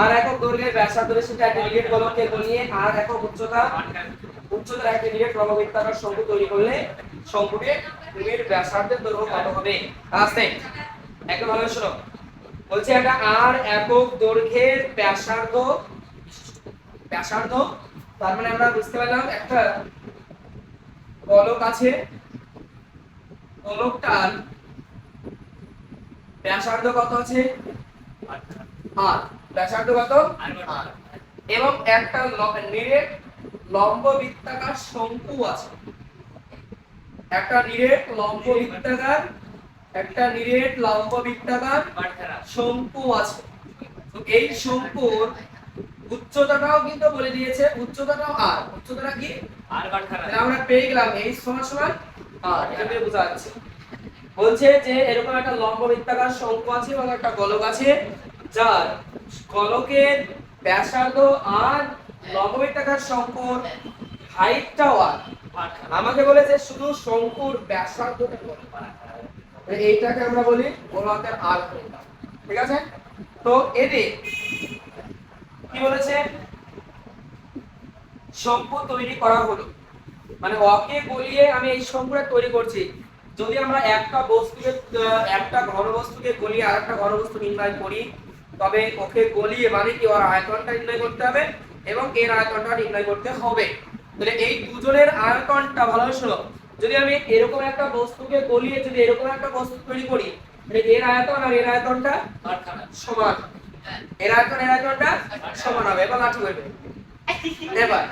আর একক দৈর্ঘ্যের ব্যাসার্ধ বিশিষ্ট একটা নিরেট গোলককে গলিয়ে আর একক উচ্চতা, উচ্চতার একটা নিরেট লম্ববৃত্তাকার শঙ্কু তৈরি করলে শঙ্কুকে ভূমির ব্যাসার্ধের দৈর্ঘ্য কত হবে? আস্তে একদম ভালো শোনো, বলছে একটা আর একক দৈর্ঘ্যের ব্যাসার্ধ ব্যাসার্ধ তার মানে আমরা বুঝতে পারলাম একটা গোলক আছে গোলকটার ব্যাসার্ধ কত আছে? আর ব্যাসার্ধ কত? আর এবং একটা নিরেট লম্ব বৃত্তাকার শঙ্কু আছে। একটা নিরেট লম্ব বৃত্তাকার একটা নিরেট লম্ব বৃত্তাকার শঙ্কু আছে। তো এই শঙ্কুর উচ্চতাটাও কিন্তু বলে দিয়েছে উচ্চতাটাও আর। উচ্চতাটা কি? তাহলে আমরা পেয়ে গেলাম এই সমান সমান আর এটা বোঝা যাচ্ছে। বলছে যে এরকম একটা লম্ব বৃত্তাকার শঙ্কু আছে এবং একটা গোলক আছে। যার গোলকের ব্যাসার্ধ আর লম্ব বৃত্তাকার শঙ্কুর হাইটটাও আর আমাকে বলেছে শুধু শঙ্কুর ব্যাসার্ধটা এইটাকে আমরা বলি গোলকের আর ঠিক আছে? তো এতে কি বলেছে? শঙ্কু তৈরি করা হলো। মানে অকে গলিয়ে আমি এই শঙ্কুটা তৈরি করছি। যদি আমরা একটা বস্তুকে একটা ঘন বস্তুকে গলিয়ে আরেকটা ঘন বস্তু নির্ণয় করি তবে ওকে গলিয়ে মানে কি ওর আয়তনটা নির্ণয় করতে হবে এবং এর আয়তনটা নির্ণয় করতে হবে। তাহলে এই দুজনের আয়তনটা, ভালো শোনো। যদি আমি এরকম একটা বস্তুকে গলিয়ে যদি এরকম একটা বস্তু তৈরি করি, তাহলে এর আয়তন আর এর আয়তনটা সমান। এর আয়তন, এর আয়তনটা সমান হবে, এবার লাঠি করবে এবার।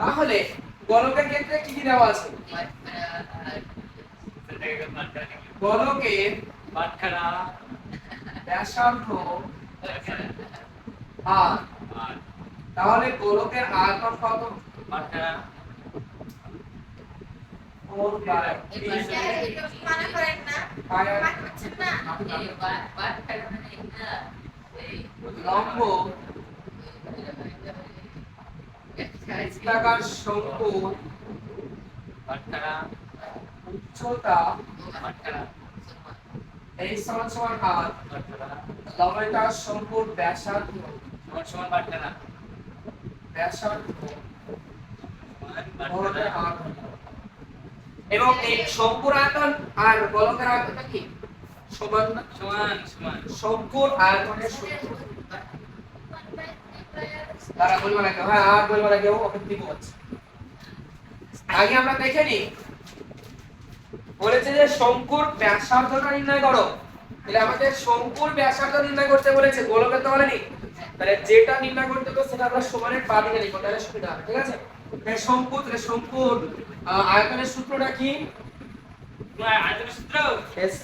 তাহলে গোলকের ক্ষেত্রে কি কি দেওয়া আছে? গোলকের ব্যাসার্ধ আর তাহলে গোলকের আয়তন কত? লম্ব। বৃত্তাকার শঙ্কু। উচ্চতা। এই সমান সমান আর লম্বটা শঙ্কুর ব্যাসার্ধ। ব্যাসার্ধ। গোলকের আয়তন এবং এই শঙ্কুর আয়তন আর গোলকের আয়তনটা কি? সমান না? শঙ্কুর আয়তনের তারা বলব না কেউ। হ্যাঁ আর বলব না কেউ। ওকে দিব আগে আমরা দেখে নিই। বলেছে যে শঙ্কুর ব্যাসার্ধটা নির্ণয় করো। তাহলে আমাদের শঙ্কুর ব্যাসার্ধ নির্ণয় করতে বলেছে গোলকের তো বলেনি। তাহলে যেটা নির্ণয় করতে হবে সেটা আমরা সমানের পা দিকে লিখব তাহলে সুবিধা হবে ঠিক আছে? তাহলে শঙ্কু তাহলে শঙ্কুর আয়তনের সূত্রটা কি? Yes.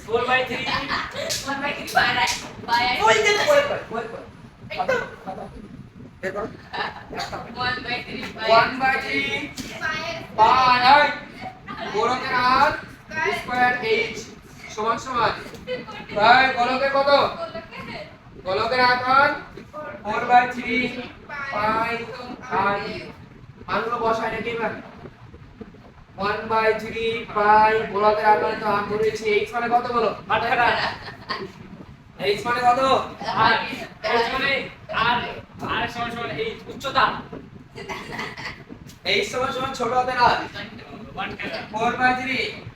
ওই যে, ওই করে, ওই করে। বের করো। One by three পাই আই গোলকের আর স্কয়ার এইচ সমান সমান। তাই গোলকের কত? গোলকের আয়তন 4 বাই 3 পাই মানগুলো বসাই নাকি এবার? 1 বাই 3 পাই গোলকের আয়তন তো আট ধরেছি। এইচ মানে কত বলো? এইচ মানে কত? এইচ সমান সমান ছোট হাতের আর 4 বাই 3 পাই আর কি পাই পাই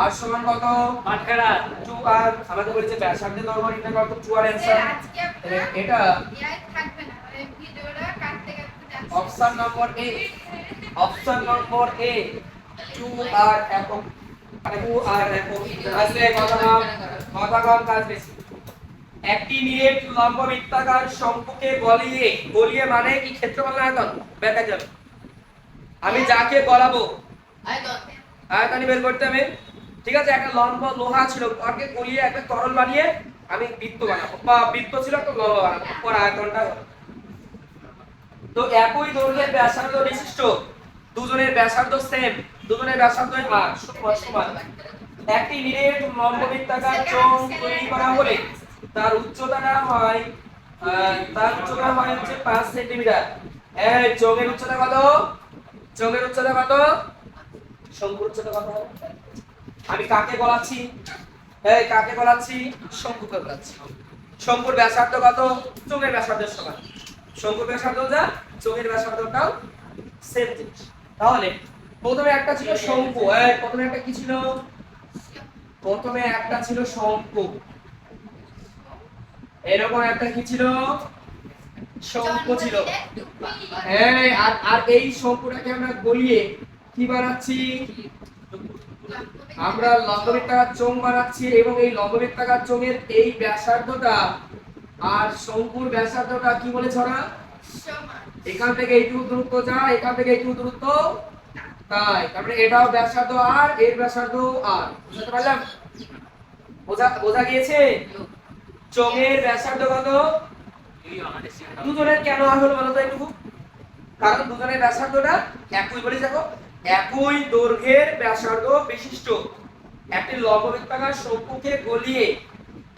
আর সমান কত? টু আর আমাদের বলেছে ব্যাসার্ধে দৈর্ঘ্য নির্ণয় করতে টু আর অ্যান্সার এটা থাকবে না মানে ভিডিওটা কাটতে কাটতে option number A option number A two r একক টু আর একক আসলে কথা নাম কথা কম কাজ বেশি। একটি নিরেট লম্ব বৃত্তাকার শঙ্কুকে গলিয়ে গলিয়ে মানে কি ক্ষেত্রফল না আয়তন ব্যাকা যাবে। আমি যাকে গলাবো আয়তনই বের করতে হবে। ঠিক আছে, একটা লম্ব লোহা ছিল ওকে গলিয়ে একটা তরল বানিয়ে আমি বৃত্ত বানাবো। বা বৃত্ত ছিল একটা লম্ব বানাবো পর আয়তনটা তো একই দৈর্ঘ্যের ব্যাসার্ধ বিশিষ্ট, দুজনের ব্যাসার্ধ সেম দুজনের ব্যাসার্ধ আর সমান একটি নিরেট লম্ববৃত্তাকার চোঙ তৈরি করা হলে তার উচ্চতা হয় তার উচ্চতা হয় হচ্ছে পাঁচ সেন্টিমিটার। এই চোঙের উচ্চতা কত? চোঙের উচ্চতা কত? শঙ্কুর কত আমি কাকে বলাচ্ছি? এই কাকে বলাচ্ছি? শঙ্কুকে বলাচ্ছি। শঙ্কুর ব্যাসার্ধ কত? চোঙের ব্যাসার্ধের সমান। শঙ্কুর ব্যাসার্ধ যা চোঙের ব্যাসার্ধটাও সেম জিনিস। তাহলে প্রথমে একটা ছিল শঙ্কু। প্রথমে একটা কি ছিল? প্রথমে একটা ছিল শঙ্কু। এরকম একটা কি ছিল? শঙ্কু ছিল। এই আর আর এই শঙ্কুটাকে আমরা গলিয়ে কি বানাচ্ছি? আমরা লম্ববৃত্তাকার চোঙ বানাচ্ছি এবং এই লম্ববৃত্তাকার চোঙের এই ব্যাসার্ধটা আর শঙ্কুর ব্যাসার্ধটা কি বলে ছড়া এখান থেকে এইটুকু দূরত্ব যা এখান থেকে এইটুকু দূরত্ব তাই। তারপরে এটাও ব্যাসার্ধ আর এর ব্যাসার্ধ আর। বুঝতে পারলাম? বোঝা বোঝা গিয়েছে? চোঙের ব্যাসার্ধ কত? দুজনের কেন আর হলো বলো তো একটু কারণ দুজনের ব্যাসার্ধটা একই বলে দেখো। একই দৈর্ঘ্যের ব্যাসার্ধ বিশিষ্ট। একটি লম্ব বৃত্তাকার শঙ্কুকে গলিয়ে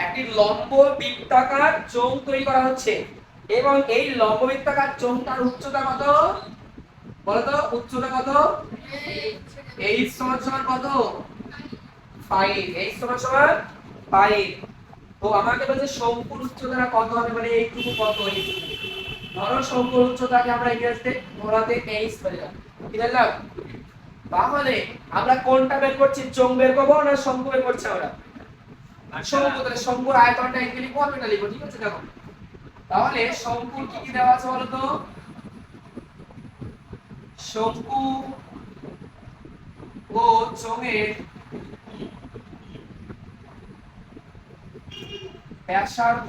একটি লম্ব বৃত্তাকার চোঙ তৈরি করা হচ্ছে এবং এই লম্ব বৃত্তাকার চোঙটার উচ্চতা কত? বলতো উচ্চতা কত? এইচ সমান সমান কত? ফাইভ এইচ সমান সমান ফাইভ তো আমাকে বলছে শঙ্কুর উচ্চতা কত হবে মানে এইটুকু কত? এইটুকু ধরো শঙ্কুর উচ্চতাকে আমরা ইংরেজিতে ধরাতে এইচ বললাম কি বললাম? তাহলে আমরা কোনটা বের করছি? চোঙ বের করব না শঙ্কু বের করছি আমরা? শঙ্কু তাহলে শঙ্কুর আয়তনটা এখানে লিখব আমি এটা লিখব? ঠিক আছে দেখো। তাহলে শঙ্কুর কি কি দেওয়া আছে বলতো? শঙ্কু ও চোঙের ব্যাসার্ধ।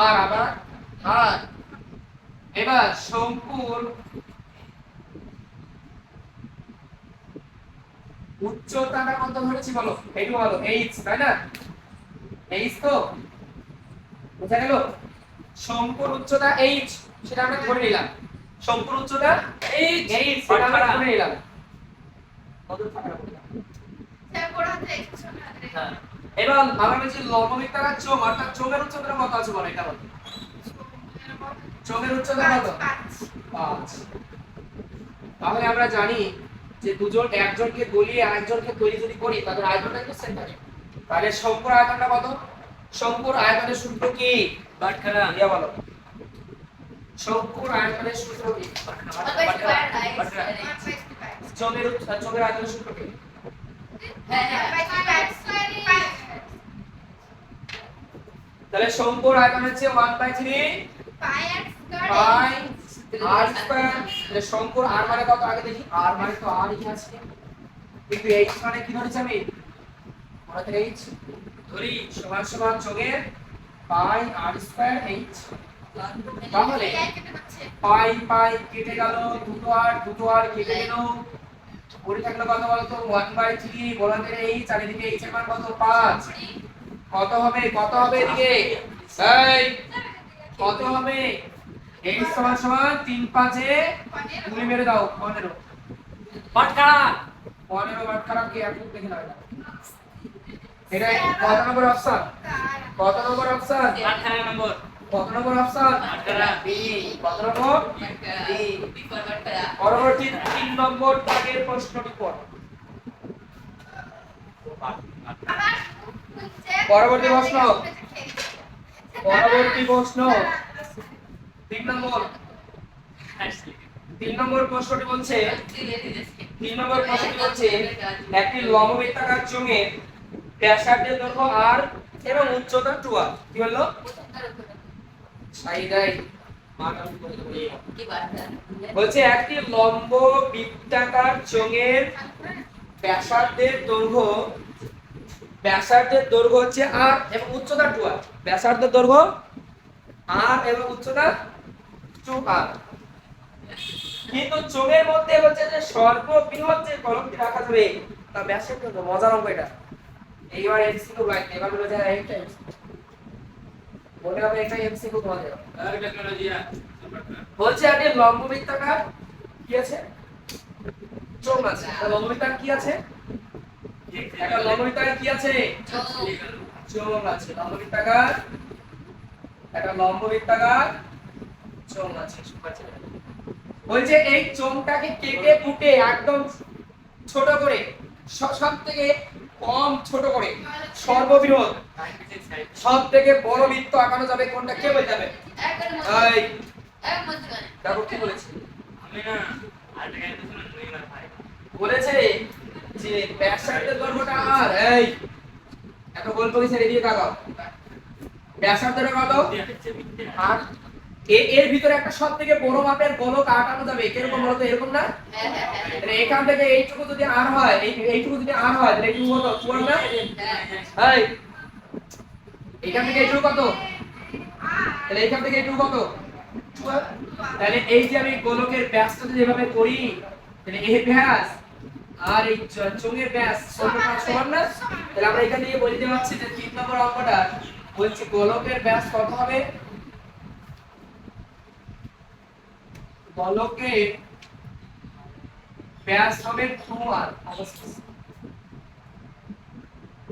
আর আবার আর এবার শঙ্কুর উচ্চতাটা কত ধরেছি বলো? এইটু বলো। এইচ তাই না? এইচ তো? বোঝা গেল? শঙ্কুর উচ্চতা এইচ সেটা আমরা ধরে নিলাম। শঙ্কুর উচ্চতা এইচ এইচ সেটা আমরা ধরে নিলাম। হ্যাঁ। এবং আমরা বলছি লম্ববৃত্তাকার চোঙ অর্থাৎ চোঙের উচ্চতা কত আছে বলো এটা বলো। চোঙের উচ্চতা কত? পাঁচ। তাহলে আমরা জানি যে দুজন একজনকে গলিয়ে আরেকজনকে তৈরি যদি করি তাদের আয়তনটা কিন্তু সেম থাকে। তাহলে শঙ্কুর আয়তনটা কত? শঙ্কুর আয়তনের সূত্র কি? বাটখারা ইয়া বলো। শঙ্কুর আয়তনের সূত্র কি? উচ্চ- চোঙের আয়তনের সূত্র কি? তাহলে শঙ্কুর আয়তন হচ্ছে 1 বাই 3 পাই, আর স্কয়ার শঙ্কুর, আর মানে কত? আগে দেখি, আর মানে তো আর লিখে আছে। কিন্তু এইচ মানে কি ধরেছি আমি? মনে এইচ ধরি, সমান সমান যোগের পাই, আর স্কয়ার এইচ তাহলে পাই পাই কেটে গেল, দুটো আর দুটো আর কেটে গেল। পড়ে থাকল কত বলতো? 1 বাই 3 বলাতে এইচ আর এদিকে এইচ এর মান কত? 5 কত হবে? কত হবে এদিকে? এই, কত হবে? এইচ সমান সমান 3 পাঁচে গুলি মেরে দাও 15 পাটখারা 15 বাট খারাপ কি এখন দেখে নাও এটা। কত নম্বর অপশন? কত নম্বর অপশন? পাটখারা নম্বর। কত নম্বর অপশন? পাটখারা বি। কত নম্বর? পরবর্তী তিন নম্বর দাগের প্রশ্নটি পড় পরবর্তী প্রশ্ন। পরবর্তী প্রশ্ন। তিন নম্বর। তিন নম্বর প্রশ্নটি বলছে, তিন নম্বর প্রশ্নটি বলছে, একটি ব্যাসার্ধের দৈর্ঘ্য আর এবং উচ্চতা টু আর কি বলছে, একটি লম্ব বৃত্তাকার চোঙের ব্যাসার্ধের দৈর্ঘ্য ব্যাসার্ধের দৈর্ঘ্য হচ্ছে আর এবং উচ্চতা টু আর ব্যাসার্ধের দৈর্ঘ্য আর এবং উচ্চতা টু কিন্তু চোঙের মধ্যে হচ্ছে যে সর্ববৃহৎ যে কলমটি রাখা যাবে তা ব্যাসের দৈর্ঘ্য মজার অঙ্ক এটা। এইবার এমসিকিউ লাইক এবার বলে যায় একটা মনে হবে এটা এমসিকিউ তোমাদের। বলছে একটি লম্ব বৃত্তাকার কি আছে? চোখ আছে। লম্বিতার কি আছে? একটা লম্বিতার কি আছে? চোখ আছে। লম্ববৃত্তাকার একটা লম্ববৃত্তাকার আছে। বলছে এই চোখটাকে কেটে কুটে একদম ছোট করে সব থেকে কম ছোট করে সর্ববৃহৎ সব থেকে বড় বৃত্ত আঁকানো যাবে কোনটা? কে বলতে যাবে দেখো কি বলেছে? বলেছে যে ব্যাসার্ধের দৈর্ঘ্যটা আর এই এত গোল করেছে এদিকে তাকাও ব্যাসার্ধটা কত? আর এ- এর ভিতরে একটা সব থেকে বড় মাপের গোলক আটানো যাবে। বলতো? এরকম না? এখান থেকে এইটুকু যদি আর হয়, এই, এইটুকু যদি আর হয়, তাহলে না এই, এখান থেকে এইটুকু কত? তাহলে এখান থেকে এইটুকু কত? তাহলে এই যে আমি গোলকের ব্যাসটা যদি এভাবে করি, তাহলে এই ব্যাস আর এই চোঙের ব্যাস সমান না? তাহলে আমরা এখান থেকে বলতে পারছি যে তিন নম্বর অঙ্কটা বলছি গোলকের ব্যাস কত হবে? গোলকের ব্যাস হবে 2r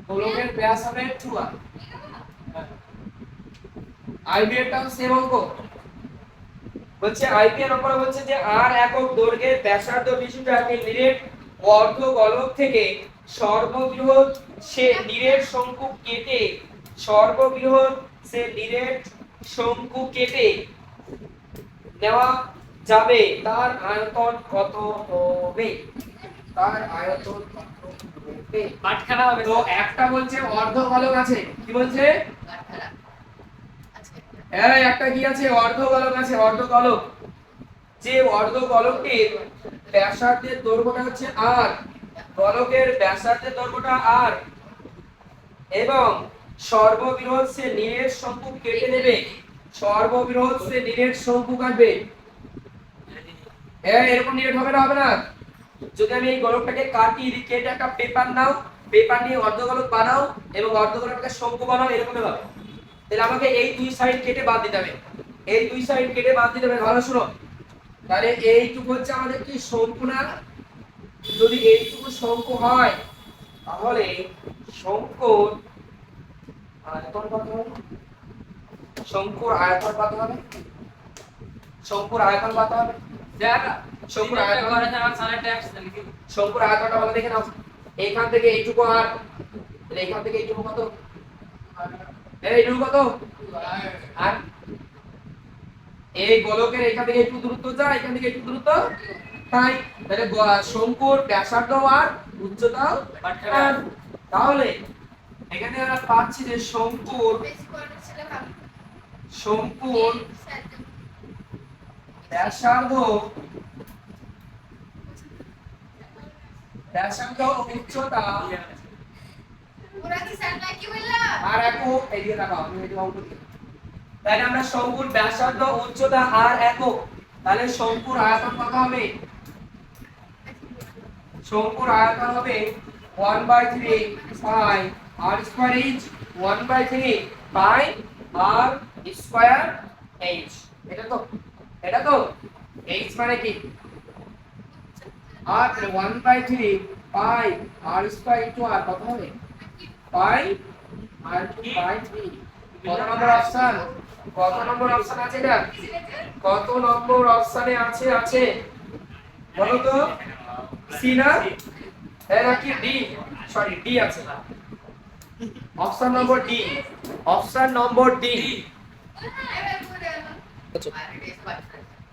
গোলকের ব্যাস হবে 2r আইবিএটাও সেম অঙ্ক। বলছে আইপিএর উপরে বলছে যে আর একক দৈর্ঘ্যের ব্যাসার্ধ বিশিষ্ট নিরেট অর্ধ গোলক থেকে সর্ববৃহৎ সে নিরেট শঙ্কু কেটে, সর্ববৃহৎ সে নিরেট শঙ্কু কেটে নেওয়া যাবে তার আয়তন কত হবে? তার আয়তন কত হবে? তো একটা বলছে অর্ধ গোলক আছে কি বলছে? আচ্ছা একটা কি আছে? অর্ধ গোলক আছে অর্ধ গোলক যে অর্ধ গোলকটির ব্যাসার্ধের দৈর্ঘ্যটা হচ্ছে আর গোলকের ব্যাসার্ধের দৈর্ঘ্যটা আর এবং সর্ববৃহৎ সে নীলের শঙ্কু কেটে নেবে সর্ববৃহৎ সে নীলের শঙ্কু কাটবে। এরকম নিরেট হবে না হবে না। যদি আমি এই গোলকটাকে কাটি কেটে একটা পেপার নাও, পেপার নিয়ে অর্ধগোলক বানাও এবং অর্ধগোলকটাকে শঙ্কু বানাও এরকম হবে। তাহলে আমাকে এই দুই সাইড কেটে বাদ দিতে হবে। এই দুই সাইড কেটে বাদ দিতে হবে। ভালো শুনো। তাহলে এইটুকু হচ্ছে আমাদের কি শঙ্কু না? যদি এইটুকু শঙ্কু হয়, তাহলে শঙ্কুর আয়তন কত হবে? শঙ্কুর আয়তন কত হবে? শঙ্কুর আয়তন কত হবে? দেখ শঙ্কুর আয়তনটা বলে দেখে নাও। এইখান থেকে এইটুকু আর এইখান থেকে এইটুকু কত? এইটুকু কত? আর এই গোলকের এখান থেকে একটু দূরত্ব যা এখান থেকে একটু দূরত্ব তাই। তাহলে শঙ্কুর ব্যাসার্ধ আর উচ্চতাও তাহলে এখানে আমরা পাচ্ছি যে শঙ্কুর ভালো। শঙ্কুর ব্যাসার্ধ ব্যাসার্ধ উচ্চতা পুরা কি সামনে কি বললা? আর একক এদিকে তাকাও আমি এদিকে অঙ্ক তাহলে আমরা শঙ্কুর ব্যাসার্ধ উচ্চতা আর একক তাহলে শঙ্কুর আয়তন কত হবে? শঙ্কুর আয়তন হবে 1 by 3 pi r square is 1 by 3 pi r square H এটা তো এটা তো এইচ মানে কি? আর 1 by 3 pi r square into r কত হবে? পাই আর বাই 3 কত নম্বর অপশন কত নম্বর অপশন আছে এটা? কত নম্বর অপশনে আছে আছে? বলো তো। সি না? এ নাকি ডি সরি ডি আছে। না option number D option number D এবার পুরো আচ্ছা। আর বেশ বাটখারা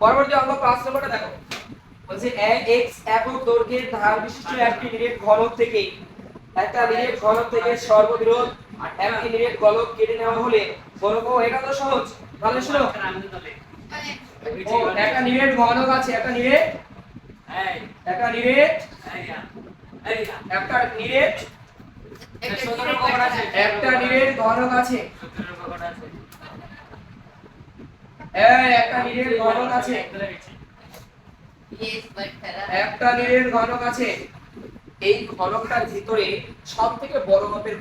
পরবর্তী অঙ্ক পাঁচ নম্বরটা দেখো। বলছে এক্স একক দৈর্ঘ্যের ধার বিশিষ্ট একটি নিরেট ঘনক থেকে একটা নিরেট ঘনক থেকে সর্ববৃহৎ একটি নিরেট গোলক কেটে নেওয়া হলে গোলক এটা তো সহজ। ভালো শোনো। মানে একটা নিরেট ঘনক আছে একটা নিরেট এই। একটা নিরেট একটা নিরেট? একটা নিরেট ঘনক আছে সত্তরের পকেট আছে এই একটা ঘনক আছে। বাটখারা। একটা নিরেট ঘনক আছে। এই ঘনকটার ভিতরে সব থেকে বড় মাপের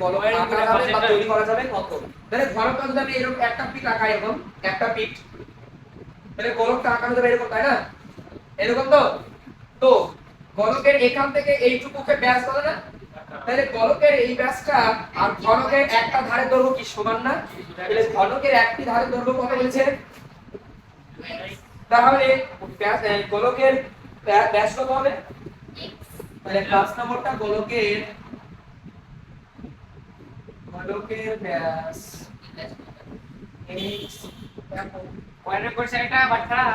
তৈরি করা যাবে কত? তাহলে ঘনকটা যদি আমি এরকম একটা পিট আঁকা এরকম একটা পিট তাহলে গোলকটা আঁকানো যাবে এরকম তাই না? এরকম তো? তো গোলকের এখান থেকে এইটুকুকে ব্যাস বলে না? তাহলে গোলকের এই ব্যাসটা আর ঘনকের একটা ধারের দৈর্ঘ্য কি সমান না? তাহলে ঘনকের একটি ধারের দৈর্ঘ্য কত বলেছে? তাহলে গোলকের ব্যাস কত হবে? তাহলে পাঁচ নম্বরটা গোলকের গোলকের ব্যাস। x মনে করছে এটা বাচ্চারা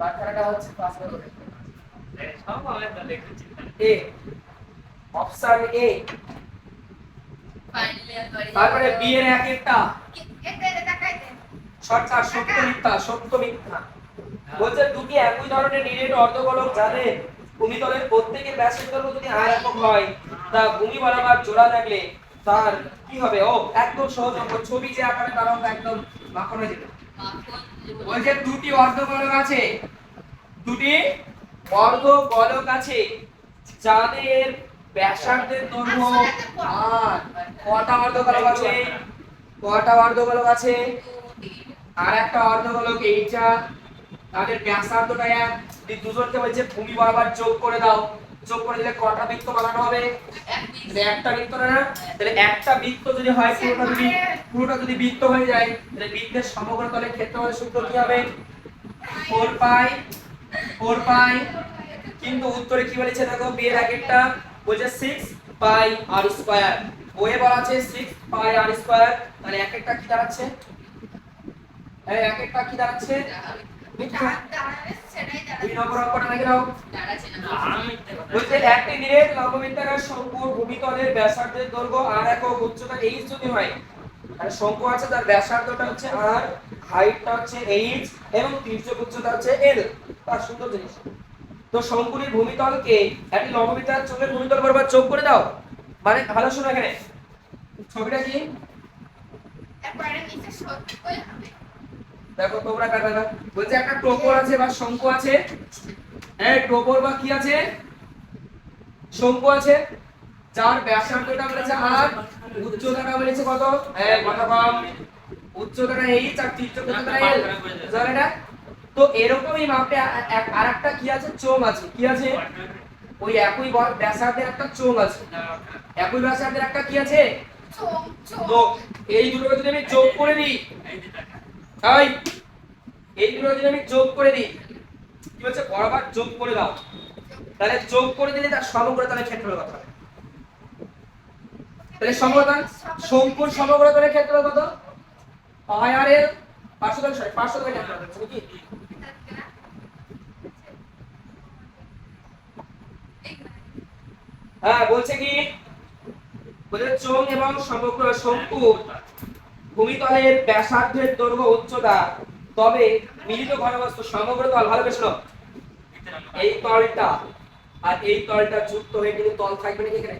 বাচ্চাটা হচ্ছে পাঁচ নম্বরে সব হবে তো এ অপশন এ। তারপরে বি এর এক একটা। শর্টকাট সত্য মিথ্যা সত্য মিথ্যা। বলছে, দুটি একই ধরনের নিরেট অর্ধগোলক যাদের ভূমিতলের প্রত্যেকের ব্যাসের দৈর্ঘ্য যদি আর একক হয়, তা ভূমি বরাবর জোড়া লাগলে তার কি হবে? ও, একদম সহজ অঙ্ক ছবি যে আকারে তার অঙ্ক একদম মাখন হয়ে যাবে। বলছে, দুটি অর্ধগোলক আছে। দুটি অর্ধগোলক আছে যাদের ব্যাসার্ধের দৈর্ঘ্য আর কটা অর্ধগোলক আছে? কটা অর্ধগোলক আছে? আর একটা অর্ধগোলক এইটা তাদের ব্যাসার্ধটা এক দুজনকে বলছে ভূমি বরাবর যোগ করে দাও। যোগ করে দিলে কটা বৃত্ত বানানো হবে? একটা বৃত্ত না তাহলে একটা বৃত্ত যদি হয়, পুরোটা যদি পুরোটা যদি বৃত্ত হয়ে যায়, তাহলে বৃত্তের সমগ্র তলের ক্ষেত্রফলের সূত্র কি হবে? 4 পাই 4 পাই। কিন্তু উত্তরে কি বলেছে দেখো বি এর একটা। বলছে 6 পাই আর স্কয়ার ওয়ে বলা আছে 6 পাই আর স্কয়ার তাহলে এক একটা কি দাঁড়াচ্ছে? এই এক একটা কি দাঁড়াচ্ছে? একটি এবং উচ্চতা হচ্ছে তার সুন্দর জিনিস তো ভূমিতলকে একটি লম্ববৃত্তাকার চোখের ভূমিতল বরাবর যোগ করে দাও মানে ভালো শোনো এখানে ছবিটা কি দেখো তোমরা কাটা না বলছে একটা টোপর আছে বা শঙ্কু আছে। হ্যাঁ টোপর বা কি আছে? শঙ্কু আছে। যার ব্যাসার্ধটা বলেছে আর উচ্চতাটা বলেছে কত? হ্যাঁ কত কম। উচ্চতাটা এই চার তির্যকতা এল জানো এটা? তো এরকমই মাপে আর একটা কি আছে? চোম আছে। কি আছে? ওই একই ব্যাসার্ধের একটা চোম আছে। একই ব্যাসার্ধের একটা কি আছে? তো এই দুটোকে যদি আমি যোগ করে দিই তাই এই দুটো যদি আমি যোগ করে দিই, কি বলছে? বরাবর যোগ করে দাও। তাহলে যোগ করে দিলে তার সমগ্র তাহলে ক্ষেত্রফল কত হবে? তাহলে সমগ্রতার শঙ্কুর সমগ্রতার ক্ষেত্রফল কত? আর এর পাঁচশো তাহলে সরি পাঁচশো তাহলে ক্ষেত্রফল হচ্ছে কি হ্যাঁ বলছে কি? বলছে চোং এবং সমগ্র শঙ্কু ভূমিতলের ব্যাসার্ধের দৈর্ঘ্য উচ্চতা তবে মিলিত ঘনবস্তু সমগ্র তল ভালো বেশ এই তলটা আর এই তলটা যুক্ত হয়ে কিন্তু তল থাকবে নাকি এখানে?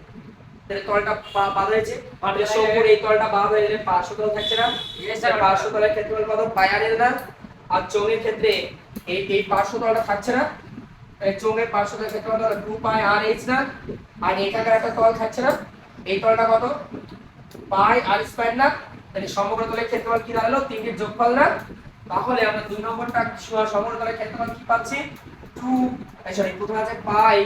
তাহলে তলটা বাঁধা হয়েছে। তাহলে শঙ্কুর এই তলটা বাঁধা হয়ে গেলে পার্শ্ব তল থাকছে না। স্যার পার্শ্ব তলের ক্ষেত্রে কত পায়ারের না আর চোঙের ক্ষেত্রে এই এই পার্শ্ব তলটা থাকছে না। চোঙের পার্শ্ব তলের ক্ষেত্রে কত টু পাই আর এইচ না আর এখানকার একটা তল থাকছে না। এই তলটা কত? পাই আর স্কয়ার না। তাহলে সমগ্র তলের ক্ষেত্রফল কি দাঁড়াল? তিনটির যোগফল না তাহলে আমরা দুই নম্বরটা স- সমগ্র তলের ক্ষেত্রফল কি পাচ্ছি? টু সরি প্রথমে আছে pi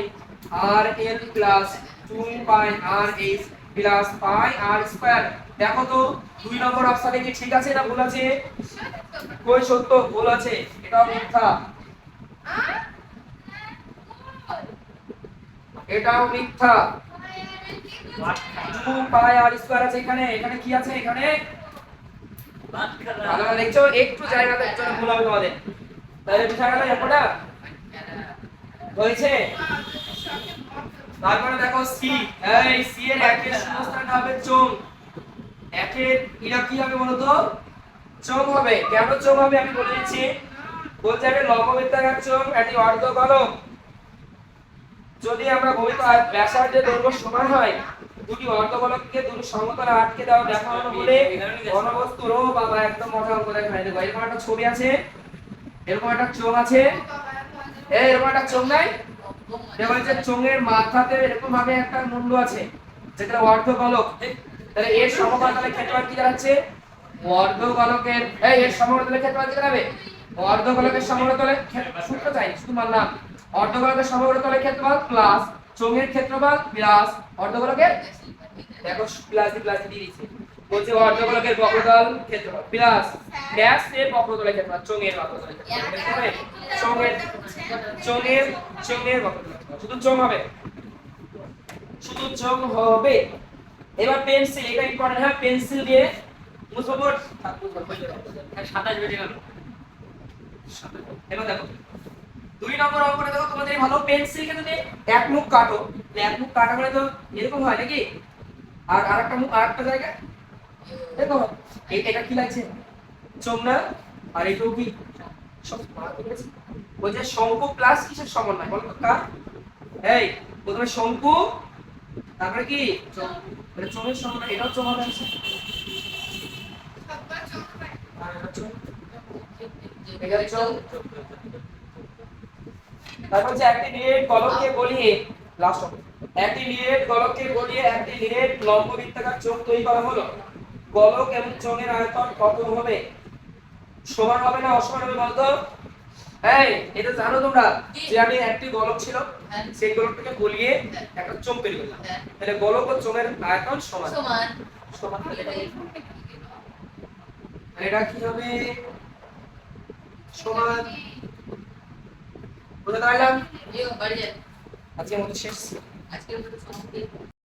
r L plus two pi r H plus pi r square দেখো তো, দুই নম্বর অপশনে কি ঠিক আছে না ভুল আছে? কই সত্য? ভুল আছে। এটাও মিথ্যা। এটাও মিথ্যা। টু পাই আর স্কয়ার আছে এখানে। এখানে কি আছে? এখানে একটু একটু একের এটা কি হবে বলো তো? হবে। কেন চোং হবে আমি বলে দিচ্ছি। বলতে হবে লম্ববৃত্তাকার চোং এটি অর্ধগোলক যদি আমরা ভূমিত ব্যাসার্ধের দৈর্ঘ্য সমান হয় দুটি অর্ধগোলককে দুটি সমতলে আটকে দেওয়া দেখানো বলে ঘনবস্তু রো বাবা একদম মজা অঙ্ক দেখাই দেবো এরকম একটা ছবি আছে, এরকম একটা চোং আছে। এরকম একটা চোং নাই? দেখো যে চোঙের মাথাতে এরকম ভাবে একটা মুন্ডু আছে, যেটা অর্ধগোলক তাহলে এর সমপাতলের ক্ষেত্রফল কি দাঁড়াচ্ছে? অর্ধগোলকের এই, এর সমগ্রতলের ক্ষেত্রফল কি দাঁড়াবে? অর্ধগোলকের ক্ষেত্র- সূত্র চাই, শুধু মানলাম। অর্ধগোলকের সমগ্রতলের ক্ষেত্রফল প্লাস চোঙের ক্ষেত্রফল প্লাস অর্ধগোলকের, দেখো, প্লাস দিয়ে প্লাস দিয়ে দিয়েছে বলছে অর্ধগোলকের বক্রতল ক্ষেত্রফল প্লাস ড্যাশ এর বক্রতলের ক্ষেত্রফল, চোঙের বক্রতলের চোঙের চোঙের চোঙের ক্ষেত্রফল। শুধু চোঙ হবে। শুধু চোঙ হবে। এবার পেন্সিল, এটা ইম্পর্টেন্ট হ্যাঁ পেন্সিল দিয়ে মুছবো বোর্ড সাতাশ বেজে গেল। এবার দেখো। দুই নম্বর অঙ্কটা দেখো, তোমাদের ভালো পেন্সিল কে যদি এক মুখ কাটো। তাহলে এক মুখ কাটা মানে তো এরকম হয় নাকি? আর আরেকটা মুখ, আরেকটা জায়গায়? দেখো এটা কি লাগছে? না আর এটাও কি? বলছে, শঙ্কু প্লাস কিসের সমন্বয় বলো কার? এই, প্রথমে শঙ্কু, তারপরে কি? মানে চোখের সমন্বয় এটাও। আর চোখ। এখানে চোখ। তারপর যে একটি নিরেট গলককে গলিয়ে লাস্ট একটি নিরেট গলককে গলিয়ে একটি নিরেট লম্ব বৃত্তাকার চোখ তৈরি করা হলো। গলক এবং চোঙের আয়তন কত হবে? সমান হবে না অসমান হবে বলতো? এই এটা জানো তোমরা যে আমি একটি গলক ছিল সেই গলকটাকে গলিয়ে একটা চোখ তৈরি করলাম। তাহলে গলক ও চোঙের আয়তন সমান। সমান। সমান এটা কি হবে? সমান। বুঝতে পারলাম আজকের মতো শেষ। আজকের মতো সমাপ্তি।